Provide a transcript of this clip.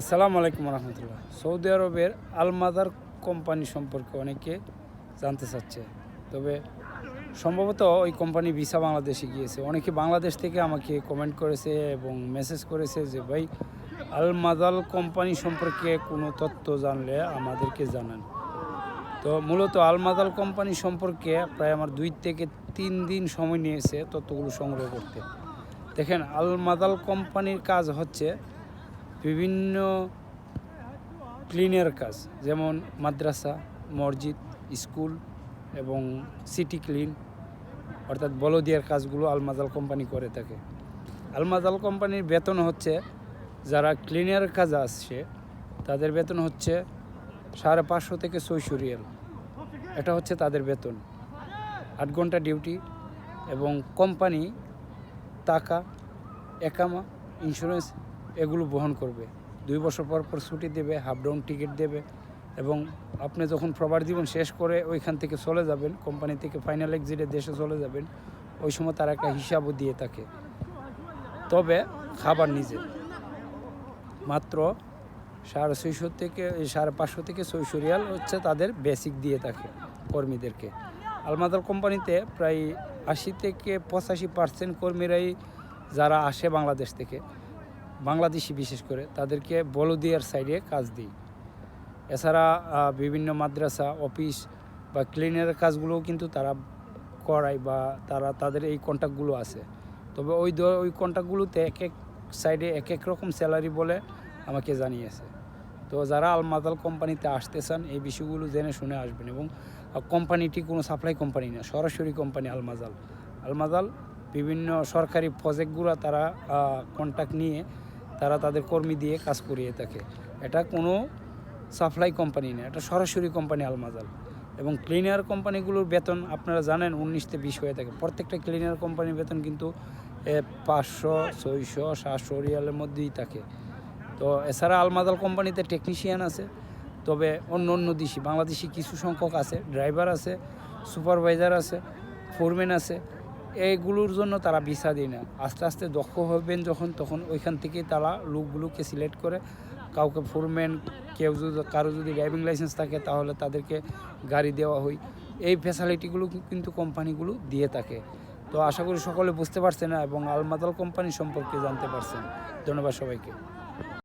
আসসালামু আলাইকুম রহমতুল্লাহ। সৌদি আরবের আলমাদার কোম্পানি সম্পর্কে অনেকে জানতে চাচ্ছে। তবে সম্ভবত ওই কোম্পানি ভিসা বাংলাদেশে গিয়েছে। অনেকে বাংলাদেশ থেকে আমাকে কমেন্ট করেছে এবং মেসেজ করেছে যে, ভাই আলমাদাল কোম্পানি সম্পর্কে কোনো তথ্য জানলে আমাদেরকে জানান। তো মূলত আলমাদাল কোম্পানি সম্পর্কে প্রায় আমার দুই থেকে তিন দিন সময় নিয়েছে তথ্যগুলো সংগ্রহ করতে। দেখেন আলমাদাল কোম্পানির কাজ হচ্ছে বিভিন্ন ক্লিনের কাজ, যেমন মাদ্রাসা, মসজিদ, স্কুল এবং সিটি ক্লিন অর্থাৎ বলদিয়ার কাজগুলো আলমাদাল কোম্পানি করে থাকে। আলমাদাল কোম্পানির বেতন হচ্ছে, যারা ক্লিনের কাজ আসছে, তাদের বেতন হচ্ছে সাড়ে পাঁচশো থেকে ছয়শো রিয়েল। এটা হচ্ছে তাদের বেতন। আট ঘণ্টা ডিউটি এবং কোম্পানি, টাকা, একামা ইন্স্যুরেন্স এগুলো বহন করবে। দুই বছর পর পর ছুটি দেবে হাফ ডাউন টিকিট দেবে এবং আপনি যখন প্রবার জীবন শেষ করে ওইখান থেকে চলে যাবেন কোম্পানি থেকে ফাইনাল এক্সিটে দেশে চলে যাবেন, ওই সময় তারা একটা হিসাবও দিয়ে থাকে। তবে খাবার নিজে। মাত্র সাড়ে ছয়শো থেকে, সাড়ে পাঁচশো থেকে ছয়শো রিয়াল হচ্ছে তাদের বেসিক দিয়ে থাকে কর্মীদেরকে। আলমাদার কোম্পানিতে প্রায় আশি থেকে পঁচাশি পার্সেন্ট কর্মীরাই যারা আসে বাংলাদেশ থেকে। বাংলাদেশি বিশেষ করে, তাদেরকে বলদিয়ার সাইডে কাজ দিই। এছাড়া বিভিন্ন মাদ্রাসা, অফিস বা ক্লিনের কাজগুলোও কিন্তু তারা করায় বা তারা, তাদের এই কন্ট্যাক্টগুলো আছে। তবে ওই ওই কন্ট্যাক্টগুলোতে এক এক সাইডে এক এক রকম স্যালারি বলে আমাকে জানিয়েছে। তো যারা আলমাদাল কোম্পানিতে আসতে চান, এই বিষয়গুলো জেনে শুনে আসবেন এবং কোম্পানিটি কোনো সাপ্লাই কোম্পানি না, সরাসরি কোম্পানি আলমাজাল আলমাজাল বিভিন্ন সরকারি প্রজেক্টগুলো তারা কন্ট্যাক্ট নিয়ে তারা তাদের কর্মী দিয়ে কাজ করিয়ে থাকে। এটা কোনো সাপ্লাই কোম্পানি না, এটা সরাসরি কোম্পানি আলমাজাল। এবং ক্লিনার কোম্পানিগুলোর বেতন আপনারা জানেন উনিশ থেকে বিশ হয়ে থাকে। প্রত্যেকটা ক্লিনার কোম্পানির বেতন কিন্তু পাঁচশো, ছয়শো, সাতশো রিয়ালের মধ্যেই থাকে। তো এছাড়া আলমাদাল কোম্পানিতে টেকনিশিয়ান আছে, তবে অন্য অন্য দেশি, বাংলাদেশি কিছু সংখ্যক আছে। ড্রাইভার আছে সুপারভাইজার আছে ফোরম্যান আছে। এইগুলোর জন্য তারা ভিসা দেয় না আস্তে আস্তে দক্ষ হবেন যখন, তখন ওইখান থেকে তারা লোকগুলোকে সিলেক্ট করে কাউকে ফোরম্যান কেউ যদি, কারও যদি ড্রাইভিং লাইসেন্স থাকে তাহলে তাদেরকে গাড়ি দেওয়া হয়। এই ফ্যাসিলিটিগুলো কিন্তু কোম্পানিগুলো দিয়ে থাকে। তো আশা করি সকলে বুঝতে পারছেন এবং আলমাদাল কোম্পানি সম্পর্কে জানতে পারছেন। ধন্যবাদ সবাইকে।